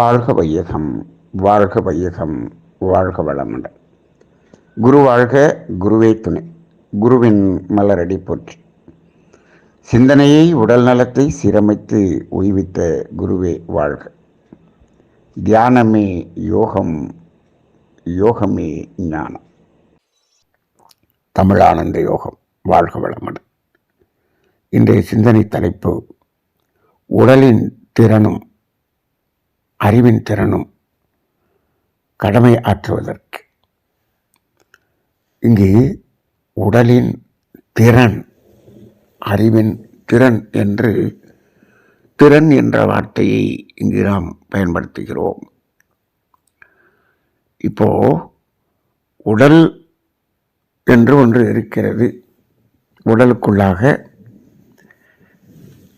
வாழ்க வையகம் வாழ்க வையகம் வாழ்க வளமுடன். குரு வாழ்க குருவே துணை. குருவின் மலரடி போற்றி. சிந்தனையை உடல் நலத்தை சீரமைத்து உய்வித்த குருவே வாழ்க. தியானமே யோகம் யோகமே ஞானம். தமிழானந்த யோகம் வாழ்க வளமுடன். இன்றைய சிந்தனை தலைப்பு உடலின் திறனும் அறிவின் திறனும் கடமை ஆற்றுவதற்கு. இங்கு உடலின் திறன் அறிவின் திறன் என்று திறன் என்ற வார்த்தையை இங்கு நாம் பயன்படுத்துகிறோம். இப்போ உடல் என்று ஒன்று இருக்கிறது. உடலுக்குள்ளாக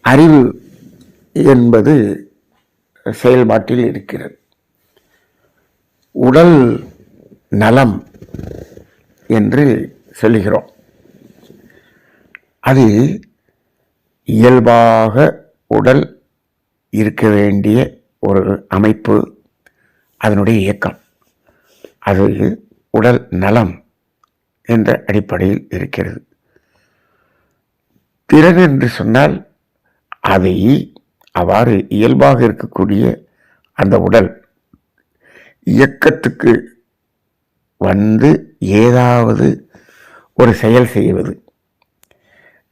அறிவு என்பது செயல்பாட்டில் இருக்கிறது. உடல் நலம் என்று சொல்லுகிறோம். அது இயல்பாக உடல் இருக்க வேண்டிய ஒரு அமைப்பு அதனுடைய இயக்கம். அது உடல் நலம் என்ற அடிப்படையில் இருக்கிறது. பிறகு என்று சொன்னால் அதை அவ்வாறு இயல்பாக இருக்கக்கூடிய அந்த உடல் இயக்கத்துக்கு வந்து ஏதாவது ஒரு செயல் செய்வது.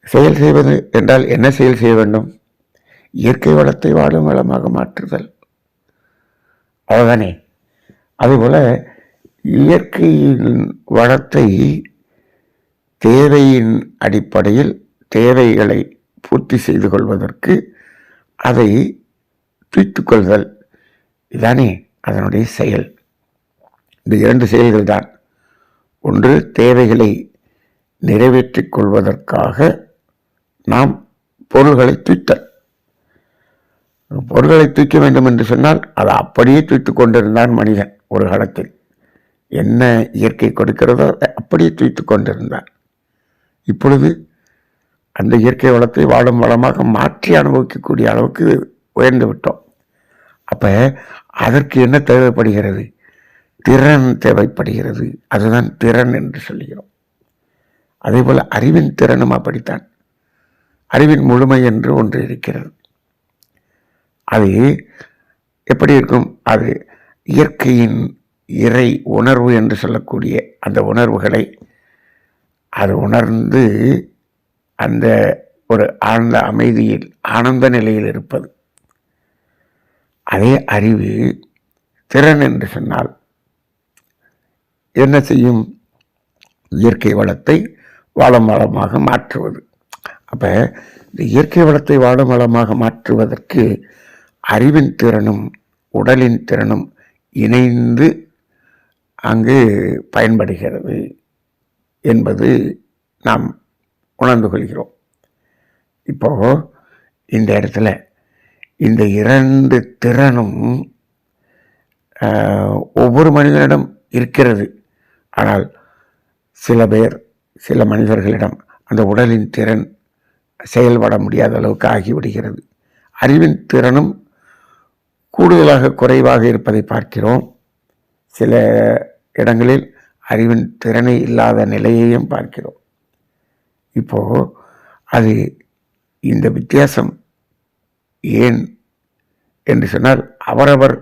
செயல் செய்வது என்றால் என்ன செயல் செய்ய வேண்டும்? இயற்கை வளத்தை வாழும் வளமாக மாற்றுதல். அவ்வளோதானே அதுபோல் இயற்கையின் வளத்தை தேவையின் அடிப்படையில் தேவைகளை பூர்த்தி செய்து கொள்வதற்கு அதை தூய்த்து கொள்தல் இதானே அதனுடைய செயல். இந்த இரண்டு செயல்கள் தான் ஒன்று தேவைகளை நிறைவேற்றிக் கொள்வதற்காக நாம் பொருள்களை தூய்த்தல் பொருள்களை தூக்க வேண்டும் என்று சொன்னால் அதை அப்படியே தூய்த்து கொண்டிருந்தான் மனிதன் ஒரு காலத்தில். என்ன இயற்கை கொடுக்கிறதோ அதை அப்படியே தூய்த்து கொண்டிருந்தான். இப்பொழுது அந்த இயற்கை வளத்தை வாழும் வளமாக மாற்றி அனுபவிக்கக்கூடிய அளவுக்கு உயர்ந்து விட்டோம். அப்போ அதற்கு என்ன தேவைப்படுகிறது? திறன் தேவைப்படுகிறது. அதுதான் திறன் என்று சொல்லுகிறோம். அதே போல் அறிவின் திறனும் அப்படித்தான். அறிவின் முழுமை என்று ஒன்று இருக்கிறது. அது எப்படி இருக்கும்? அது இயற்கையின் இறை உணர்வு என்று சொல்லக்கூடிய அந்த உணர்வுகளை அது உணர்ந்து அந்த ஒரு ஆழ்ந்த அமைதியில் ஆனந்த நிலையில் இருப்பது. அதே அறிவு திறன் என்று சொன்னால் என்ன செய்யும்? இயற்கை வளத்தை வாழும் வளமாக மாற்றுவது. அப்போ இந்த இயற்கை வளத்தை வாழும் வளமாக மாற்றுவதற்கு அறிவின் திறனும் உடலின் திறனும் இணைந்து அங்கு பயன்படுகிறது என்பது நாம் உணர்ந்து கொள்கிறோம் இப்போ இந்த இடத்துல இந்த இரண்டு திறனும் ஒவ்வொரு மனிதனிடம் இருக்கிறது. ஆனால் சில பேர் சில மனிதர்களிடம் அந்த உடலின் திறன் செயல்பட முடியாத அளவுக்கு ஆகிவிடுகிறது. அறிவின் திறனும் கூடுதலாக குறைவாக இருப்பதை பார்க்கிறோம். சில இடங்களில் அறிவின் திறனை இல்லாத நிலையையும் பார்க்கிறோம். இப்போ அது இந்த வித்தியாசம் ஏன் என்று சொன்னால் அவரவர்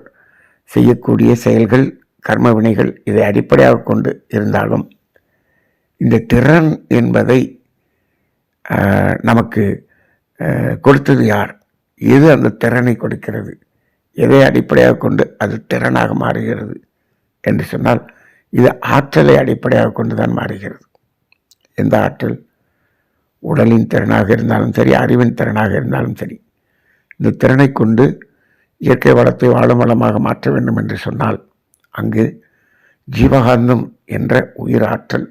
செய்யக்கூடிய செயல்கள் கர்ம வினைகள் இதை அடிப்படையாக கொண்டு இருந்தாலும் இந்த திறன் என்பதை நமக்கு கொடுத்தது யார்? எது அந்த திறனை கொடுக்கிறது? எதை அடிப்படையாக கொண்டு அது திறனாக மாறுகிறது? என்று சொன்னால் இது ஆற்றலை அடிப்படையாக கொண்டு தான் மாறுகிறது. எந்த ஆற்றல்? உடலின் திறனாக இருந்தாலும் சரி அறிவின் திறனாக இருந்தாலும் சரி இந்த திறனை கொண்டு இயற்கை வளத்தை வாழும் வளமாக மாற்ற வேண்டும் என்று சொன்னால் அங்கு ஜீவகாந்தம் என்ற உயிர் ஆற்றல்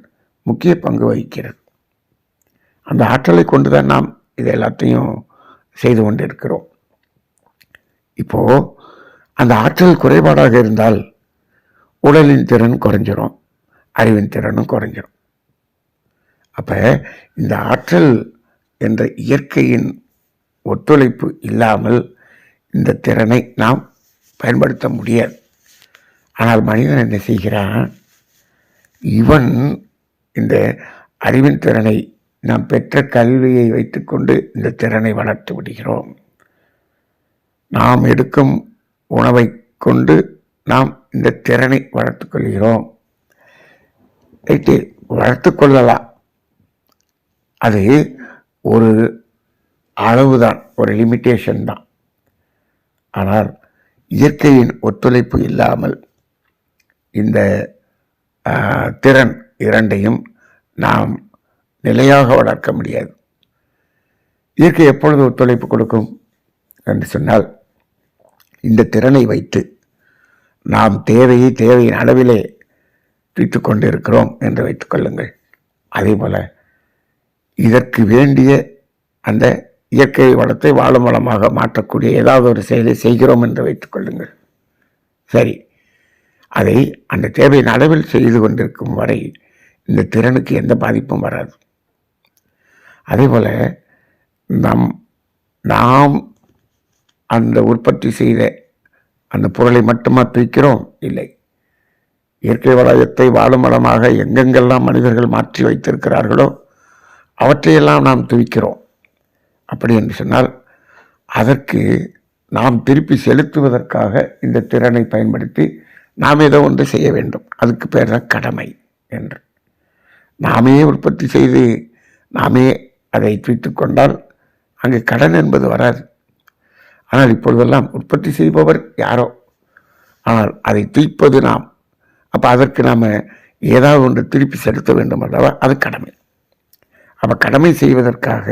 முக்கிய பங்கு வகிக்கிறது. அந்த ஆற்றலை கொண்டு தான் நாம் இது எல்லாத்தையும் செய்து கொண்டிருக்கிறோம். இப்போது அந்த ஆற்றல் குறைபாடாக இருந்தால் உடலின் திறன் குறைஞ்சிரும் அறிவின் திறனும் குறைஞ்சிரும். அப்போ இந்த ஆற்றல் என்ற இயற்கையின் ஒத்துழைப்பு இல்லாமல் இந்த திறனை நாம் பயன்படுத்த முடியாது. ஆனால் மனிதன் என்ன செய்கிறான்? இவன் இந்த அறிவின் திறனை நாம் பெற்ற கல்வியை வைத்துக்கொண்டு இந்த திறனை வளர்த்து விடுகிறோம். நாம் எடுக்கும் உணவை கொண்டு நாம் இந்த திறனை வளர்த்துக்கொள்கிறோம் வளர்த்து கொள்ளலாம். அது ஒரு அளவுதான் ஒரு லிமிட்டேஷன் தான். ஆனால் இயற்கையின் ஒத்துழைப்பு இல்லாமல் இந்த திறன் இரண்டையும் நாம் நிலையாக வளர்க்க முடியாது. இயற்கை எப்பொழுது ஒத்துழைப்பு கொடுக்கும் என்று சொன்னால் இந்த திறனை வைத்து நாம் தேவையை தேவையின் அளவிலே தீர்த்து கொண்டிருக்கிறோம் என்று வைத்துக் கொள்ளுங்கள். அதே போல் இதற்கு வேண்டிய அந்த இயற்கை வளத்தை வாழும் வளமாக மாற்றக்கூடிய ஏதாவது ஒரு செயலை செய்கிறோம் என்று வைத்துக் கொள்ளுங்கள். சரி. அதை அந்த தேவையின் அளவில் செய்து கொண்டிருக்கும் வரை இந்த திறனுக்கு எந்த பாதிப்பும் வராது. அதேபோல் நம் நாம் அந்த உற்பத்தி செய்த அந்த பொருளை மட்டுமா பிரிக்கிறோம்? இல்லை. இயற்கை வளத்தை வாழும் வளமாக எங்கெங்கெல்லாம் மனிதர்கள் மாற்றி வைத்திருக்கிறார்களோ அவற்றையெல்லாம் நாம் துவிக்கிறோம். அப்படி என்று சொன்னால் அதற்கு நாம் திருப்பி செலுத்துவதற்காக இந்த திறனை பயன்படுத்தி நாம் ஏதோ ஒன்று செய்ய வேண்டும். அதுக்கு பேர் தான் கடமை என்று. நாமே உற்பத்தி செய்து நாமே அதை தூய்த்து கொண்டால் அங்கு கடன் என்பது வராது. ஆனால் இப்பொழுதெல்லாம் உற்பத்தி செய்பவர் யாரோ? ஆனால் அதை தூய்ப்பது நாம். அப்போ அதற்கு நாம் ஏதாவது ஒன்று திருப்பி செலுத்த வேண்டும் அல்லவா? அது கடமை. அப்போ கடமை செய்வதற்காக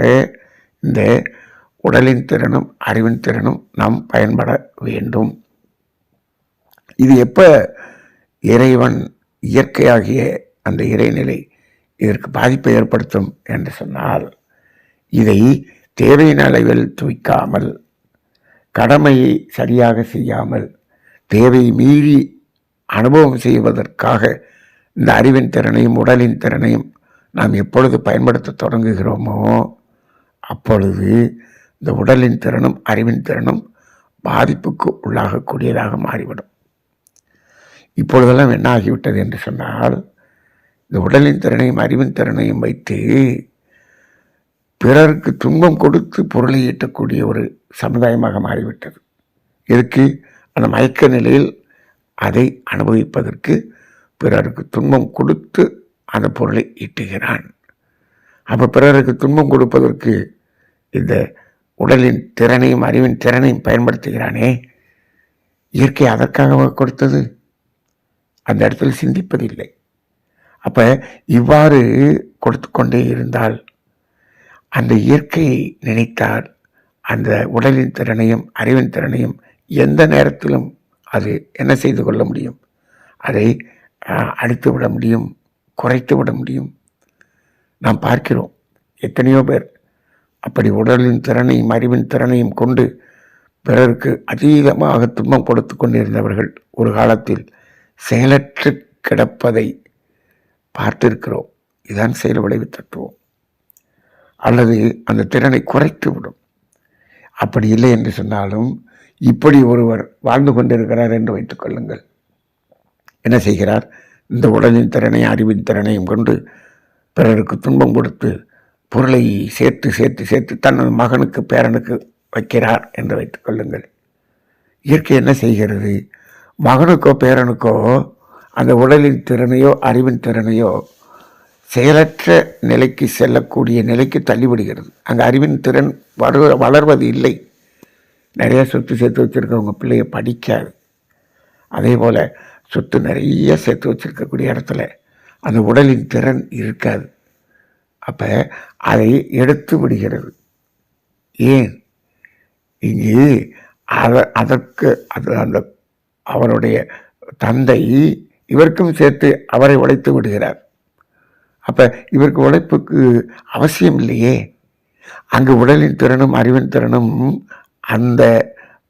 இந்த உடலின் திறனும் அறிவின் திறனும் நாம் பயன்பட வேண்டும். இது எப்போ இறைவன் இயற்கையாகிய அந்த இறைநிலை இதற்கு பாதிப்பை ஏற்படுத்தும் என்று சொன்னால் இதை தேவையின் அளவில் தூய்க்காமல் கடமையை சரியாக செய்யாமல் தேவை மீறி அனுபவம் செய்வதற்காக இந்த அறிவின் திறனையும் உடலின் திறனையும் நாம் எப்பொழுது பயன்படுத்த தொடங்குகிறோமோ அப்பொழுது இந்த உடலின் திறனும் அறிவின் திறனும் பாதிப்புக்கு உள்ளாகக்கூடியதாக மாறிவிடும். இப்பொழுதெல்லாம் என்ன ஆகிவிட்டது என்று சொன்னால் இந்த உடலின் திறனையும் அறிவின் திறனையும் வைத்து பிறருக்கு துன்பம் கொடுத்து பொருளை ஈட்டக்கூடிய ஒரு சமுதாயமாக மாறிவிட்டது. எதுக்கு? அந்த மயக்க நிலையில் அதை அனுபவிப்பதற்கு பிறருக்கு துன்பம் கொடுத்து அந்த பொருளை ஈட்டுகிறான். அப்போ பிறருக்கு துன்பம் கொடுப்பதற்கு இந்த உடலின் திறனையும் அறிவின் திறனையும் பயன்படுத்துகிறானே. இயற்கை அதற்காக கொடுத்தது? அந்த இடத்துல சிந்திப்பதில்லை. அப்போ இவ்வாறு கொடுத்து கொண்டே இருந்தால் அந்த இயற்கையை நினைத்தால் அந்த உடலின் திறனையும் அறிவின் திறனையும் எந்த நேரத்திலும் அது என்ன செய்து கொள்ள முடியும்? அதை அழித்து விட முடியும்? குறைத்து விட முடியும். நாம் பார்க்கிறோம் எத்தனையோ பேர் அப்படி உடலின் திறனையும் அறிவின் திறனையும் கொண்டு பிறருக்கு அதீதமாக துன்பம் கொடுத்து கொண்டிருந்தவர்கள் ஒரு காலத்தில் செயலற்று கிடப்பதை பார்த்திருக்கிறோம். இதுதான் செயல் விளைவு தத்துவம். அல்லது அந்த திறனை குறைத்து விடும். அப்படி இல்லை என்று சொன்னாலும் இப்படி ஒருவர் வாழ்ந்து கொண்டிருக்கிறார் என்று வைத்துக் கொள்ளுங்கள். என்ன செய்கிறார்? இந்த உடலின் திறனையும் அறிவின் திறனையும் கொண்டு பிறருக்கு துன்பம் கொடுத்து பொருளை சேர்த்து சேர்த்து சேர்த்து தனது மகனுக்கு பேரனுக்கு வைக்கிறார் என்று வைத்துக் கொள்ளுங்கள். இயற்கை என்ன செய்கிறது? மகனுக்கோ பேரனுக்கோ அந்த உடலின் திறனையோ அறிவின் திறனையோ செயலற்ற நிலைக்கு செல்லக்கூடிய நிலைக்கு தள்ளிவிடுகிறது. அங்கே அறிவின் திறன் வளர் வளர்வது இல்லை. நிறைய சொத்து சேர்த்து வச்சுருக்கவங்க பிள்ளைய படிக்காது. அதே போல் சொத்து நிறைய சேர்த்து வச்சிருக்கக்கூடிய இடத்துல அந்த உடலின் திறன் இருக்காது. அப்போ அதை எடுத்து விடுகிறது. ஏன்? இங்கு அத அதற்கு அது அந்த அவருடைய தந்தை இவருக்கும் சேர்த்து அவரை உழைத்து விடுகிறார். அப்போ இவருக்கு உழைப்புக்கு அவசியம் இல்லையே. அங்கு உடலின் திறனும் அறிவின் திறனும் அந்த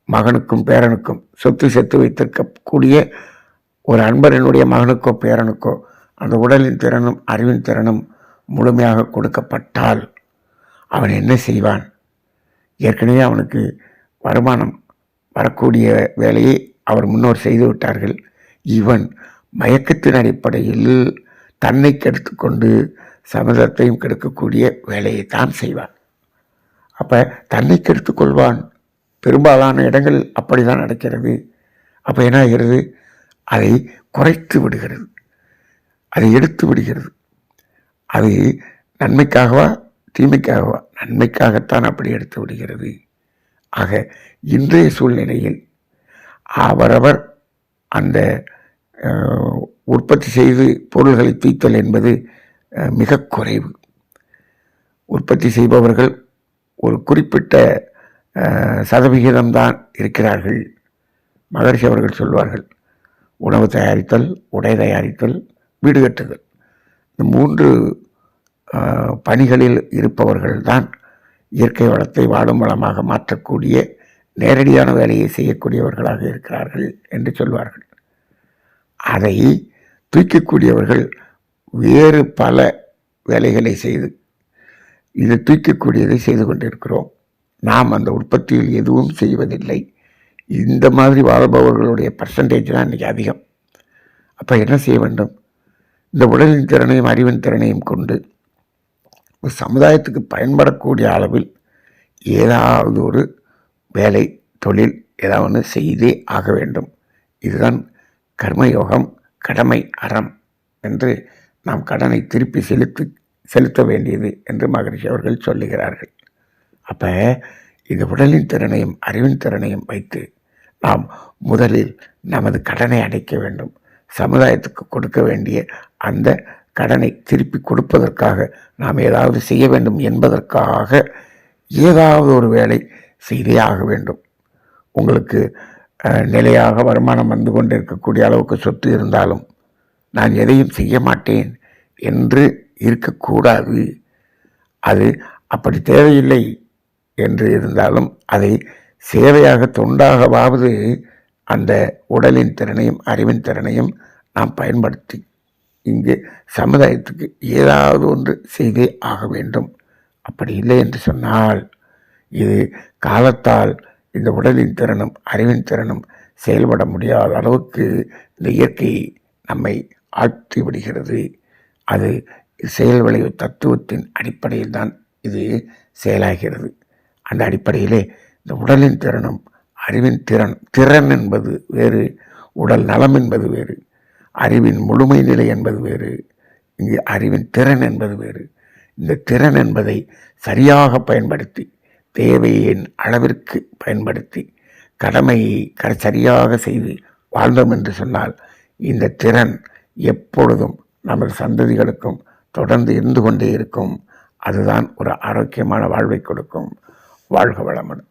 மகனுக்கும் பேரனுக்கும் சொத்து சேர்த்து வைத்திருக்கக்கூடிய ஒரு அன்பரனுடைய மகனுக்கோ பேரனுக்கோ அந்த உடலின் திறனும் அறிவின் திறனும் முழுமையாக கொடுக்கப்பட்டால் அவன் என்ன செய்வான்? ஏற்கனவே அவனுக்கு வருமானம் வரக்கூடிய வேலையை அவர் முன்னோர் செய்து விட்டார்கள். இவன் மயக்கத்தின் அடிப்படையில் தன்னை கெடுத்துக்கொண்டு சமுதத்தையும் கெடுக்கக்கூடிய வேலையை தான் செய்வான். அப்போ தன்னை கெடுத்துக்கொள்வான் பெரும்பாலான இடங்கள் அப்படி தான் நடக்கிறது. அப்போ என்ன ஆகிறது? அதை குறைத்து விடுகிறது. அதை எடுத்து விடுகிறது. அது நன்மைக்காகவா தீமைக்காகவா? நன்மைக்காகத்தான் அப்படி எடுத்து விடுகிறது. ஆக இன்றைய சூழ்நிலையில் அவரவர் அந்த உற்பத்தி செய்து பொருள்களை தூய்த்தல் என்பது மிக குறைவு. உற்பத்தி செய்பவர்கள் ஒரு குறிப்பிட்ட சதவிகிதம்தான் இருக்கிறார்கள். மகர்ஷி அவர்கள் சொல்வார்கள் உணவு தயாரித்தல் உடை தயாரித்தல் வீடு கட்டுதல். இந்த மூன்று பணிகளில் இருப்பவர்கள்தான் இயற்கை வளத்தை வாழும் வளமாக மாற்றக்கூடிய நேரடியான வேலையை செய்யக்கூடியவர்களாக இருக்கிறார்கள் என்று சொல்வார்கள். அதை தூக்கக்கூடியவர்கள் வேறு பல வேலைகளை செய்து இது தூக்கக்கூடியதை செய்து கொண்டிருக்கிறோம். நாம் அந்த உற்பத்தியில் எதுவும் செய்வதில்லை. இந்த மாதிரி வாழ்பவர்களுடைய பர்சன்டேஜ் தான் இன்றைக்கி அதிகம். அப்போ என்ன செய்ய வேண்டும்? இந்த உடலின் திறனையும் அறிவின் திறனையும் கொண்டு ஒரு சமுதாயத்துக்கு பயன்படக்கூடிய அளவில் ஏதாவது ஒரு வேலை தொழில் ஏதாவது ஒன்று செய்தே ஆக வேண்டும். இதுதான் கர்மயோகம் கடமை அறம் என்று நாம் கடனை திருப்பி செலுத்து செலுத்த வேண்டியது என்று மகரிஷி அவர்கள் சொல்லுகிறார்கள். அப்போ இந்த உடலின் திறனையும் அறிவின் திறனையும் வைத்து நாம் முதலில் நமது கடனை அடைக்க வேண்டும். சமுதாயத்துக்கு கொடுக்க வேண்டிய அந்த கடனை திருப்பி கொடுப்பதற்காக நாம் ஏதாவது செய்ய வேண்டும் என்பதற்காக ஏதாவது ஒரு வேலை செய்தே ஆக வேண்டும். உங்களுக்கு நிலையாக வருமானம் வந்து கொண்டிருக்கக்கூடிய அளவுக்கு சொத்து இருந்தாலும் நான் எதையும் செய்ய மாட்டேன் என்று இருக்கக்கூடாது. அது அப்படி தேவையில்லை. என்று இருந்தாலும் அதை சேவையாக தொண்டாகவாவது அந்த உடலின் திறனையும் அறிவின் திறனையும் நாம் பயன்படுத்தி இங்கு சமுதாயத்துக்கு ஏதாவது ஒன்று செய்தே ஆக வேண்டும். அப்படி இல்லை என்று சொன்னால் இது காலத்தால் இந்த உடலின் திறனும் அறிவின் திறனும் செயல்பட முடியாத அளவுக்கு இந்த இயற்கை நம்மை ஆழ்த்தி விடுகிறது. அது செயல் விளைவு தத்துவத்தின் அடிப்படையில் தான் இது செயலாகிறது. அந்த அடிப்படையிலே இந்த உடலின் திறனும் அறிவின் திறன் திறன் என்பது வேறு உடல் நலம் என்பது வேறு அறிவின் முழுமை நிலை என்பது வேறு இங்கே அறிவின் திறன் என்பது வேறு. இந்த திறன் என்பதை சரியாக பயன்படுத்தி தேவையின் அளவிற்கு பயன்படுத்தி கடமையை க- சரியாக செய்து வாழ்ந்தோம் என்று சொன்னால் இந்த திறன் எப்பொழுதும் நமது சந்ததிகளுக்கும் தொடர்ந்து இருந்து கொண்டே இருக்கும். அதுதான் ஒரு ஆரோக்கியமான வாழ்வை கொடுக்கும். வாழ்க வளமுடன்.